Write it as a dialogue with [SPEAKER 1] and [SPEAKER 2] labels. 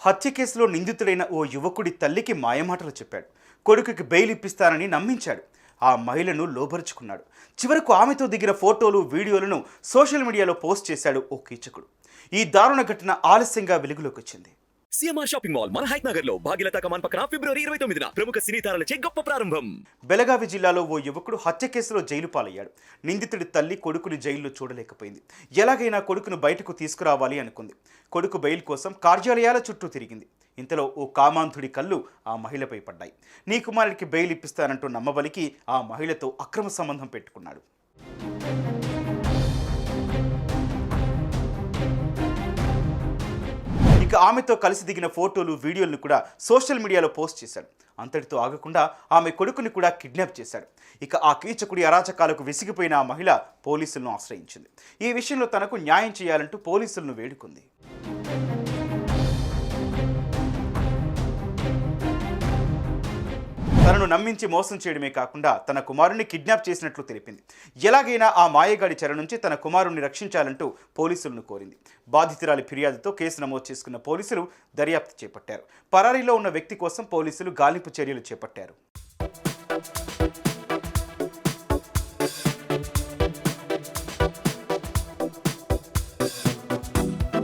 [SPEAKER 1] హత్య కేసులో నిందితుడైన ఓ యువకుడి తల్లికి మాయమాటలు చెప్పాడు. కొడుకుకి బెయిల్ ఇప్పిస్తానని నమ్మించాడు. ఆ మహిళను లోబరుచుకున్నాడు. చివరకు ఆమెతో దిగిన ఫోటోలు వీడియోలను సోషల్ మీడియాలో పోస్ట్ చేశాడు ఓ కీచకుడు. ఈ దారుణ ఘటన ఆలస్యంగా వెలుగులోకి వచ్చింది.
[SPEAKER 2] సిఎంఆర్ షాపింగ్ మాల్ మన హైక్ నగర్లో భాగ్యలత కమాన్ పక్కన ఫిబ్రవరి ఇరవై తొమ్మిదిన ప్రముఖ సినీ తారలచే గొప్ప ప్రారంభం.
[SPEAKER 1] బెలగావి జిల్లాలో ఓ యువకుడు హత్య కేసులో జైలు పాలయ్యాడు. నిందితుడి తల్లి కొడుకుని జైల్లో చూడలేకపోయింది. ఎలాగైనా కొడుకును బయటకు తీసుకురావాలి అనుకుంది. కొడుకు బెయిల్ కోసం కార్యాలయాల చుట్టూ తిరిగింది. ఇంతలో ఓ కామాంధుడి కళ్ళు ఆ మహిళపై పడ్డాయి. నీ కుమారుడికి బెయిల్ ఇప్పిస్తానంటూ నమ్మబలికి ఆ మహిళతో అక్రమ సంబంధం పెట్టుకున్నాడు. ఇక ఆమెతో కలిసి దిగిన ఫోటోలు వీడియోలను కూడా సోషల్ మీడియాలో పోస్ట్ చేశాడు. అంతటితో ఆగకుండా ఆమె కొడుకుని కూడా కిడ్నాప్ చేశాడు. ఇక ఆ కీచకుడి అరాచకాలకు విసిగిపోయిన ఆ మహిళ పోలీసులను ఆశ్రయించింది. ఈ విషయంలో తనకు న్యాయం చేయాలంటూ పోలీసులను వేడుకుంది. తనను నమ్మించి మోసం చేయడమే కాకుండా తన కుమారుణ్ణి కిడ్నాప్ చేసినట్లు తెలిపింది. ఎలాగైనా ఆ మాయగాడి చెర నుంచి తన కుమారుణ్ణి రక్షించాలంటూ పోలీసులను కోరింది. బాధితురాలి ఫిర్యాదుతో కేసు నమోదు చేసుకున్న పోలీసులు దర్యాప్తు చేపట్టారు. పరారీలో ఉన్న వ్యక్తి కోసం పోలీసులు గాలింపు చర్యలు చేపట్టారు.